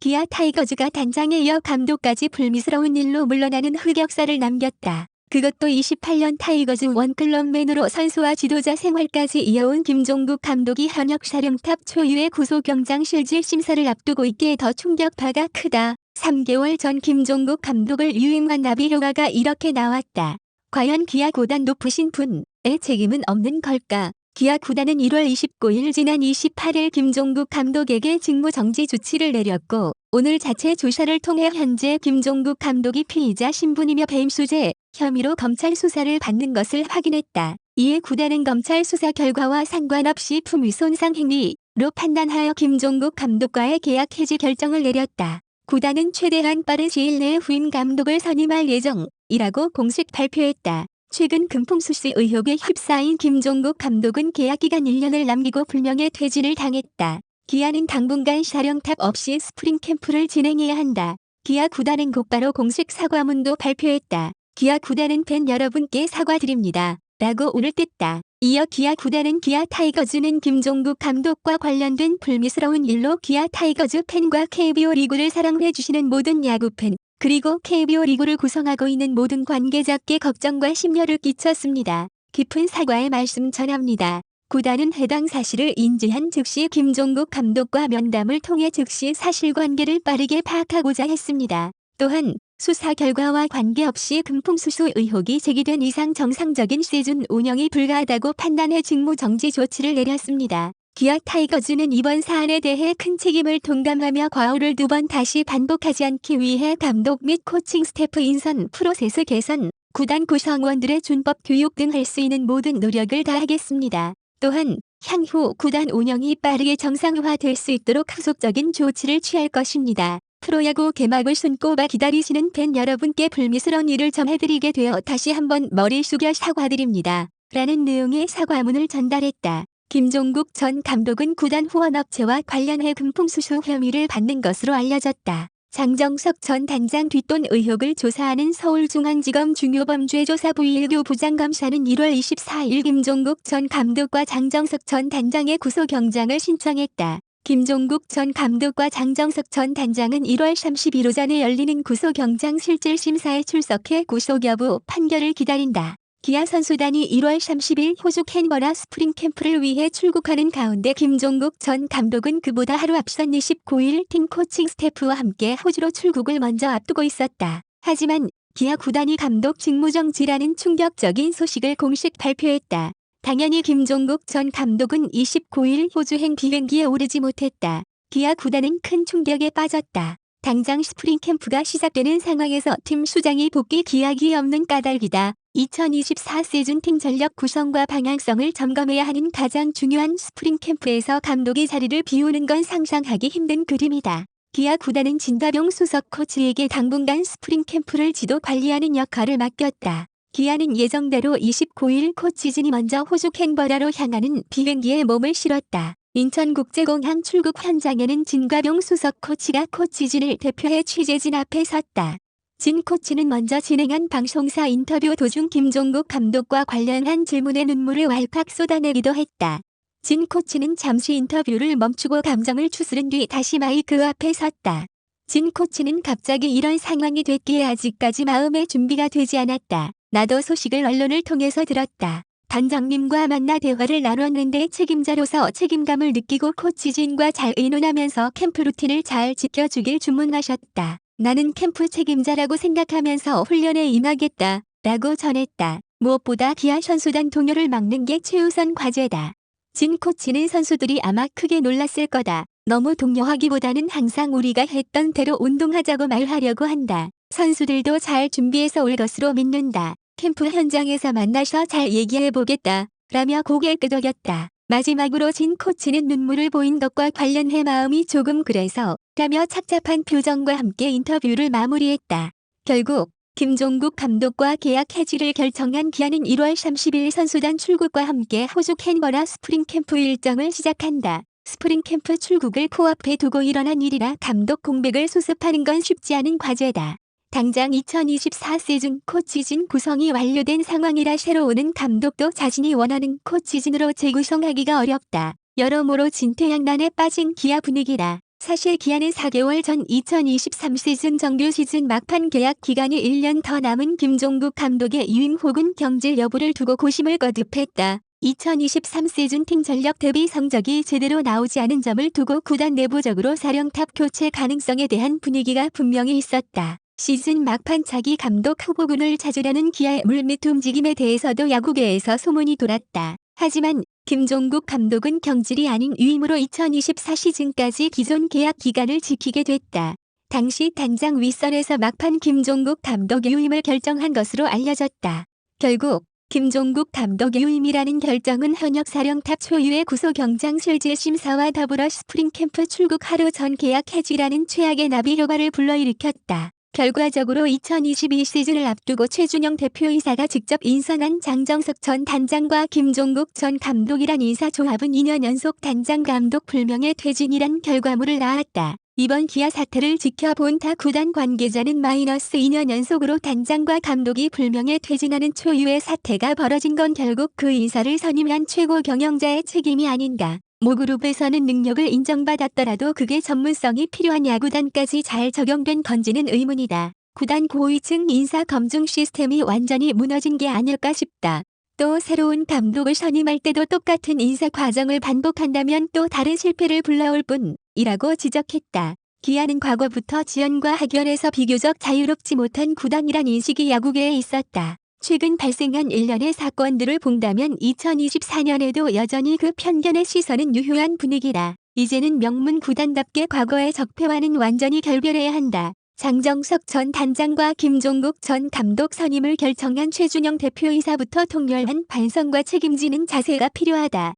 기아 타이거즈가 단장에 이어 감독까지 불미스러운 일로 물러나는 흑역사를 남겼다. 그것도 28년 타이거즈 원클럽맨으로 선수와 지도자 생활까지 이어온 김종국 감독이 현역 사령탑 초유의 구속영장 실질 심사를 앞두고 있기에 더 충격파가 크다. 3개월 전 김종국 감독을 유임한 나비 효과가 이렇게 나왔다. 과연 기아 고단 높으신 분의 책임은 없는 걸까? 기아 구단은 1월 29일 지난 28일 김종국 감독에게 직무 정지 조치를 내렸고 오늘 자체 조사를 통해 현재 김종국 감독이 피의자 신분이며 배임수재 혐의로 검찰 수사를 받는 것을 확인했다. 이에 구단은 검찰 수사 결과와 상관없이 품위 손상 행위로 판단하여 김종국 감독과의 계약 해지 결정을 내렸다. 구단은 최대한 빠른 시일 내에 후임 감독을 선임할 예정이라고 공식 발표했다. 최근 금풍수수 의혹에 휩싸인 김종국 감독은 계약 기간 1년을 남기고 불명예 퇴진을 당했다. 기아는 당분간 사령탑 없이 스프링 캠프를 진행해야 한다. 기아 구단은 곧바로 공식 사과문도 발표했다. 기아 구단은 팬 여러분께 사과드립니다. 라고 오늘 뗐다. 이어 기아 구단은 기아 타이거즈는 김종국 감독과 관련된 불미스러운 일로 기아 타이거즈 팬과 KBO 리그를 사랑해주시는 모든 야구팬 그리고 KBO 리그를 구성하고 있는 모든 관계자께 걱정과 심려를 끼쳤습니다. 깊은 사과의 말씀 전합니다. 구단은 해당 사실을 인지한 즉시 김종국 감독과 면담을 통해 즉시 사실관계를 빠르게 파악하고자 했습니다. 또한 수사 결과와 관계없이 금풍수수 의혹이 제기된 이상 정상적인 시즌 운영이 불가하다고 판단해 직무 정지 조치를 내렸습니다. 기아 타이거즈는 이번 사안에 대해 큰 책임을 동감하며 과오를 두 번 다시 반복하지 않기 위해 감독 및 코칭 스태프 인선 프로세스 개선, 구단 구성원들의 준법 교육 등 할 수 있는 모든 노력을 다하겠습니다. 또한 향후 구단 운영이 빠르게 정상화될 수 있도록 후속적인 조치를 취할 것입니다. 프로야구 개막을 손꼽아 기다리시는 팬 여러분께 불미스러운 일을 전해드리게 되어 다시 한번 머리 숙여 사과드립니다. 라는 내용의 사과문을 전달했다. 김종국 전 감독은 구단 후원업체와 관련해 금품수수 혐의를 받는 것으로 알려졌다. 장정석 전 단장 뒷돈 의혹을 조사하는 서울중앙지검 중요범죄조사부 1교 부장검사는 1월 24일 김종국 전 감독과 장정석 전 단장의 구속영장을 신청했다. 김종국 전 감독과 장정석 전 단장은 1월 30일 오전에 열리는 구속영장 실질심사에 출석해 구속 여부 판결을 기다린다. 기아 선수단이 1월 30일 호주 캔버라 스프링 캠프를 위해 출국하는 가운데 김종국 전 감독은 그보다 하루 앞선 29일 팀 코칭 스태프와 함께 호주로 출국을 먼저 앞두고 있었다. 하지만 기아 구단이 감독 직무정지라는 충격적인 소식을 공식 발표했다. 당연히 김종국 전 감독은 29일 호주행 비행기에 오르지 못했다. 기아 구단은 큰 충격에 빠졌다. 당장 스프링 캠프가 시작되는 상황에서 팀 수장이 복귀 기약이 없는 까닭이다. 2024 시즌 팀 전력 구성과 방향성을 점검해야 하는 가장 중요한 스프링 캠프에서 감독이 자리를 비우는 건 상상하기 힘든 그림이다. 기아 구단은 진다병 수석 코치에게 당분간 스프링 캠프를 지도 관리하는 역할을 맡겼다. 기아는 예정대로 29일 코치진이 먼저 호주 캔버라로 향하는 비행기에 몸을 실었다. 인천국제공항 출국 현장에는 진과병 수석 코치가 코치진을 대표해 취재진 앞에 섰다. 진 코치는 먼저 진행한 방송사 인터뷰 도중 김종국 감독과 관련한 질문에 눈물을 왈칵 쏟아내기도 했다. 진 코치는 잠시 인터뷰를 멈추고 감정을 추스른 뒤 다시 마이크 앞에 섰다. 진 코치는 갑자기 이런 상황이 됐기에 아직까지 마음의 준비가 되지 않았다. 나도 소식을 언론을 통해서 들었다. 단장님과 만나 대화를 나눴는데 책임자로서 책임감을 느끼고 코치 진과 잘 의논하면서 캠프 루틴을 잘 지켜주길 주문하셨다. 나는 캠프 책임자라고 생각하면서 훈련에 임하겠다. 라고 전했다. 무엇보다 기아 선수단 동료를 막는 게 최우선 과제다. 진 코치는 선수들이 아마 크게 놀랐을 거다. 너무 동요하기보다는 항상 우리가 했던 대로 운동하자고 말하려고 한다. 선수들도 잘 준비해서 올 것으로 믿는다. 캠프 현장에서 만나서 잘 얘기해보겠다. 라며 고개 끄덕였다. 마지막으로 진 코치는 눈물을 보인 것과 관련해 마음이 조금 그래서 라며 착잡한 표정과 함께 인터뷰를 마무리했다. 결국 김종국 감독과 계약 해지를 결정한 기아는 1월 30일 선수단 출국과 함께 호주 캔버라 스프링 캠프 일정을 시작한다. 스프링 캠프 출국을 코앞에 두고 일어난 일이라 감독 공백을 수습하는 건 쉽지 않은 과제다. 당장 2024 시즌 코치진 구성이 완료된 상황이라 새로 오는 감독도 자신이 원하는 코치진으로 재구성하기가 어렵다. 여러모로 진퇴양난에 빠진 기아 분위기다. 사실 기아는 4개월 전 2023 시즌 정규 시즌 막판 계약 기간이 1년 더 남은 김종국 감독의 유임 혹은 경질 여부를 두고 고심을 거듭했다. 2023 시즌 팀 전력 대비 성적이 제대로 나오지 않은 점을 두고 구단 내부적으로 사령탑 교체 가능성에 대한 분위기가 분명히 있었다. 시즌 막판 차기 감독 후보군을 찾으려는 기아의 물밑 움직임에 대해서도 야구계에서 소문이 돌았다. 하지만 김종국 감독은 경질이 아닌 유임으로 2024 시즌까지 기존 계약 기간을 지키게 됐다. 당시 단장 윗선에서 막판 김종국 감독 유임을 결정한 것으로 알려졌다. 결국 김종국 감독 유임이라는 결정은 현역 사령탑 초유의 구소 경장 실질 심사와 더불어 스프링 캠프 출국 하루 전 계약 해지라는 최악의 나비 효과를 불러일으켰다. 결과적으로 2022 시즌을 앞두고 최준영 대표이사가 직접 인선한 장정석 전 단장과 김종국 전 감독이란 인사 조합은 2년 연속 단장 감독 불명예 퇴진이란 결과물을 낳았다. 이번 기아 사태를 지켜본 타 구단 관계자는 마이너스 2년 연속으로 단장과 감독이 불명예 퇴진하는 초유의 사태가 벌어진 건 결국 그 인사를 선임한 최고 경영자의 책임이 아닌가. 모그룹에서는 능력을 인정받았더라도 그게 전문성이 필요한 야구단까지 잘 적용된 건지는 의문이다. 구단 고위층 인사 검증 시스템이 완전히 무너진 게 아닐까 싶다. 또 새로운 감독을 선임할 때도 똑같은 인사 과정을 반복한다면 또 다른 실패를 불러올 뿐이라고 지적했다. 기아는 과거부터 지연과 학연에서 비교적 자유롭지 못한 구단이란 인식이 야구계에 있었다. 최근 발생한 일련의 사건들을 본다면 2024년에도 여전히 그 편견의 시선은 유효한 분위기다. 이제는 명문 구단답게 과거의 적폐와는 완전히 결별해야 한다. 장정석 전 단장과 김종국 전 감독 선임을 결정한 최준영 대표이사부터 통렬한 반성과 책임지는 자세가 필요하다.